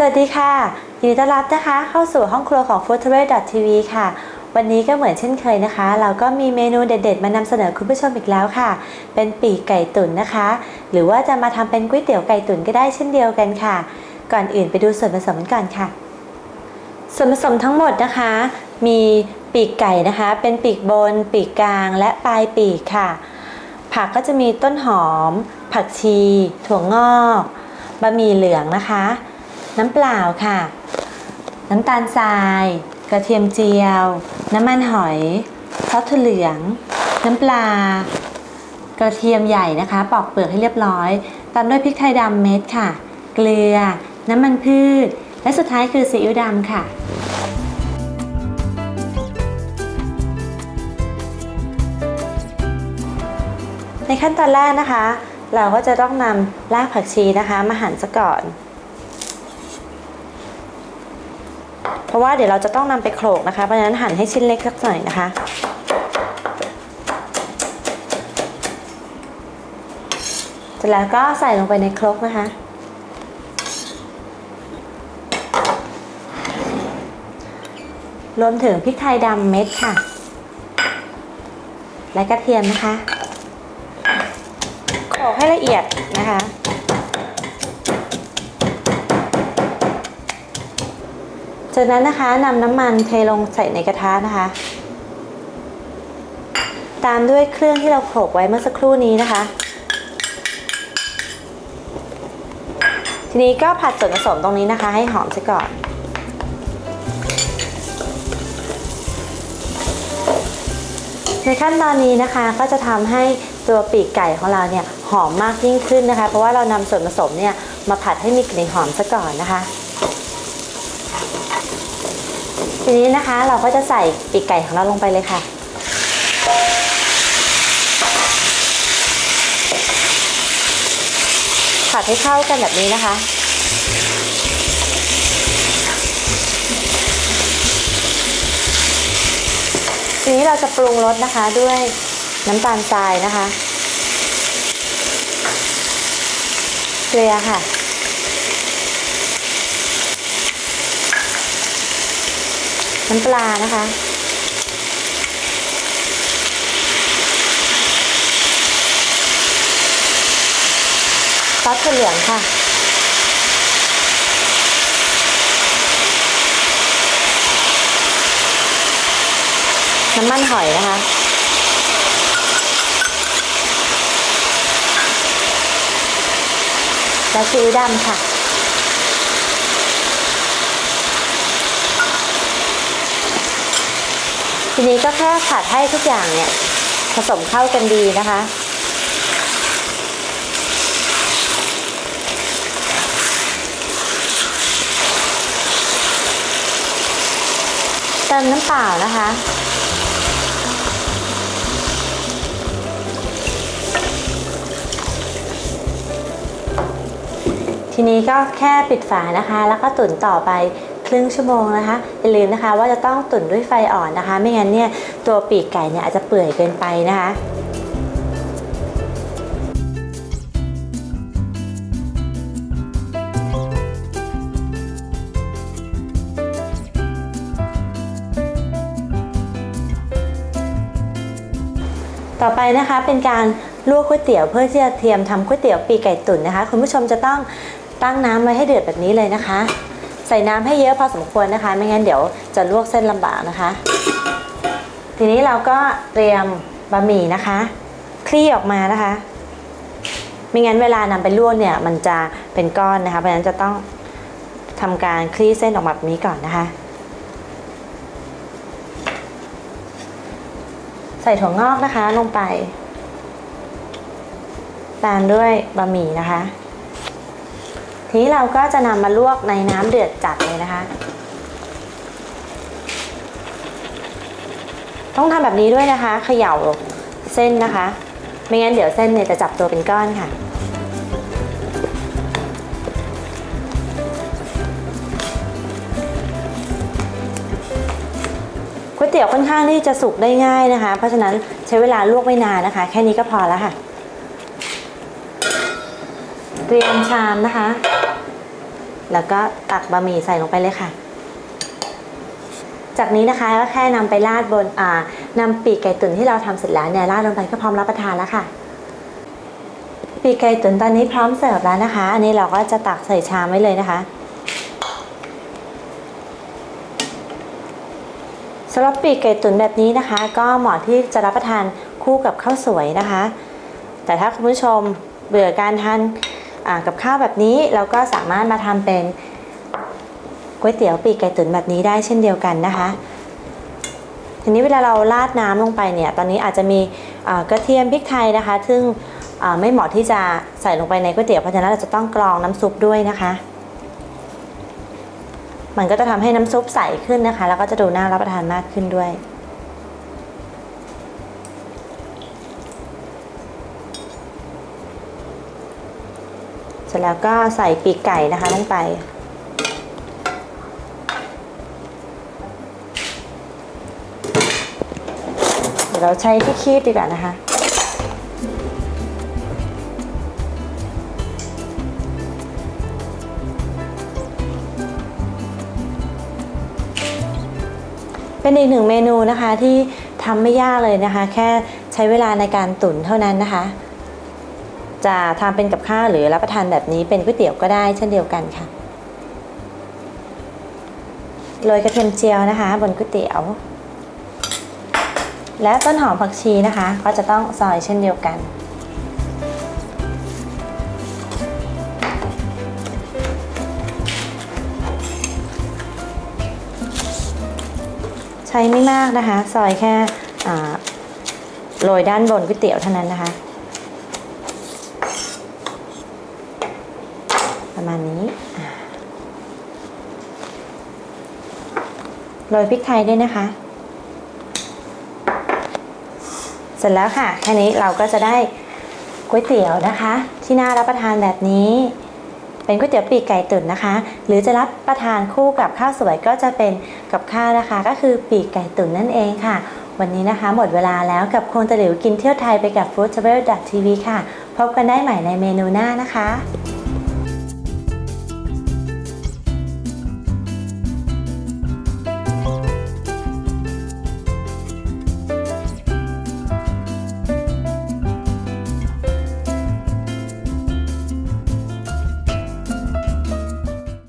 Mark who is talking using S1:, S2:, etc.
S1: สวัสดีค่ะยินดีต้อนรับนะคะ เข้าสู่ห้องครัวของ f o o d t r a d e TV ค่ะ วันนี้ก็เหมือนเช่นเคยนะคะ เราก็มีเมนูเด็ดๆ มานำเสนอคุณผู้ชมอีกแล้วค่ะ เป็นปีกไก่ตุ๋นนะคะ หรือว่าจะมาทำเป็นก๋วยเตี๋ยวไก่ตุ๋นก็ได้เช่นเดียวกันค่ะ ก่อนอื่นไปดูส่วนผสมกันก่อนค่ะ ส่วนผสมทั้งหมดนะคะ มีปีกไก่นะคะ เป็นปีกบน ปีกกลาง และปลายปีกค่ะ ผักก็จะมีต้นหอม ผักชี ถั่วงอกบะหมี่เหลืองนะคะ น้ำเปล่าค่ะ น้ำตาลทราย กระเทียมเจียว น้ำมันหอยซอสถั่วเหลือง น้ำปลา กระเทียมใหญ่นะคะ ปอกเปลือกให้เรียบร้อย ตามด้วยพริกไทยดำเม็ดค่ะ เกลือ น้ำมันพืช และสุดท้ายคือซีอิ๊วดำค่ะในขั้นตอนแรกนะคะ เราก็จะต้องนำรากผักชีนะคะ มาหั่นซะก่อน เพราะว่าเดี๋ยวเราจะต้องนำไปโขลกนะคะ เพราะฉะนั้นหั่นให้ชิ้นเล็กสักหน่อยนะคะ เสร็จแล้วก็ใส่ลงไปในครกนะคะ รวมถึงพริกไทยดำเม็ดค่ะ และกระเทียมนะคะ โขลกให้ละเอียดนะคะ จากนั้นนะคะนำน้ำมันเทลงใส่ในกระทะนะคะ ตามด้วยเครื่องที่เราโขลกไว้เมื่อสักครู่นี้นะคะ ทีนี้ก็ผัดส่วนผสมตรงนี้นะคะ ให้หอมซะก่อนในขั้นตอนนี้นะคะก็จะทำให้ตัวปีกไก่ของเราเนี่ยหอมมากยิ่งขึ้นนะคะ เพราะว่าเรานำส่วนผสมเนี่ยมาผัดให้มีกลิ่นหอมซะก่อนนะคะ ทีนี้นะคะเราก็จะใส่ปีกไก่ของเราลงไปเลยค่ะ ผัดให้เข้ากันแบบนี้นะคะทีนี้เราจะปรุงรสนะคะด้วยน้ำตาลทรายนะคะ เกลือค่ะ น้ำปลานะคะซอสถั่วเหลืองค่ะน้ำมันหอยนะคะ และซีอิ๊วดำค่ะ ทีนี้ก็แค่ผัดให้ทุกอย่างเนี่ยผสมเข้ากันดีนะคะ เติมน้ำเปล่านะคะทีนี้ก็แค่ปิดฝานะคะ แล้วก็ตุ๋นต่อไป ครึ่งชั่วโมงนะคะอย่าลืมนะคะว่าจะต้องตุ๋นด้วยไฟอ่อนนะคะ ไม่งั้นเนี่ยตัวปีกไก่เนี่ยอาจจะเปื่อยเกินไปนะคะต่อไปนะคะเป็นการลวกก๋วยเตี๋ยวเพื่อที่จะเตรียมทำก๋วยเตี๋ยวปีกไก่ตุ๋นนะคะ คุณผู้ชมจะต้องตั้งน้ำไว้ให้เดือดแบบนี้เลยนะคะ ใส่น้ำให้เยอะพอสมควรนะคะ ไม่งั้นเดี๋ยวจะลวกเส้นลำบากนะคะ ทีนี้เราก็เตรียมบะหมี่นะคะ คลี่ออกมานะคะ ไม่งั้นเวลานำไปลวกเนี่ย มันจะเป็นก้อนนะคะเพราะฉะนั้นจะต้องทำการคลี่เส้นออกมาแบบนี้ก่อนนะคะ ใส่ถั่วงอกนะคะลงไป ตามด้วยบะหมี่นะคะ ทีนี้เราก็จะนำมาลวกในน้ำเดือดจัดเลยนะคะ ต้องทำแบบนี้ด้วยนะคะเขย่าเส้นนะคะ ไม่งั้นเดี๋ยวเส้นเนี่ยจะจับตัวเป็นก้อนค่ะก๋วยเตี๋ยวค่อนข้างที่จะสุกได้ง่ายนะคะ เพราะฉะนั้นใช้เวลาลวกไม่นานนะคะ แค่นี้ก็พอแล้วค่ะ เตรียมชามนะคะ แล้วก็ตักบะหมี่ใส่ลงไปเลยค่ะ จากนี้นะคะก็แค่นำไปราดบนอ่านำปีกไก่ตุ๋นที่เราทำเสร็จแล้วเนี่ยราดลงไปก็พร้อมรับประทานแล้วค่ะ ปีกไก่ตุ๋นตอนนี้พร้อมเสิร์ฟแล้วนะคะ อันนี้เราก็จะตักใส่ชามไว้เลยนะคะสำหรับปีกไก่ตุ๋นแบบนี้นะคะ ก็เหมาะที่จะรับประทานคู่กับข้าวสวยนะคะ แต่ถ้าคุณผู้ชมเบื่อการทาน กับข้าวแบบนี้เราก็สามารถมาทำเป็นก๋วยเตี๋ยวปีกไก่ตุ๋นแบบนี้ได้เช่นเดียวกันนะคะทีนี้เวลาเราราดน้ำลงไปเนี่ยตอนนี้อาจจะมีกระเทียมพริกไทยนะคะ ซึ่งไม่เหมาะที่จะใส่ลงไปในก๋วยเตี๋ยวเพราะฉะนั้นเราจะต้องกรองน้ำซุปด้วยนะคะ มันก็จะทำให้น้ำซุปใสขึ้นนะคะ แล้วก็จะดูน่ารับประทานมากขึ้นด้วย ร็จแล้วก็ใส่ปีกไก่นะคะลงไป เดี๋ยวเราใช้ที่คีบดีกว่านะคะเป็นอีกหนึ่งเมนูนะคะที่ทำไม่ยากเลยนะคะ แค่ใช้เวลาในการตุ๋นเท่านั้นนะคะ จะทำเป็นกับข้าวหรือรับประทานแบบนี้เป็นก๋วยเตี๋ยวก็ได้เช่นเดียวกันค่ะโรยกระเทียมเจียวนะคะ บนก๋วยเตี๋ยว และต้นหอมผักชีนะคะ ก็จะต้องซอยเช่นเดียวกัน ใช้ไม่มากนะคะ ซอยแค่โรยด้านบนก๋วยเตี๋ยวเท่านั้นนะคะ ประ มาณนี้ โรยพริกไทยด้วยนะคะ เสร็จแล้วค่ะแค่นี้เราก็จะได้ก๋วยเตี๋ยวนะคะ ที่น่ารับประทานแบบนี้ เป็นก๋วยเตี๋ยวปีกไก่ตุ๋นนะคะ หรือจะรับประทานคู่กับข้าวสวยก็จะเป็นกับข้าวนะคะ ก็คือปีกไก่ตุ๋นนั่นเองค่ะ วันนี้นะคะ หมดเวลาแล้วกับโครงตะหลิวกินเที่ยวไทยไปกับ f o o d t r a v e l t v ค่ะ พบกันได้ใหม่ในเมนูหน้านะคะ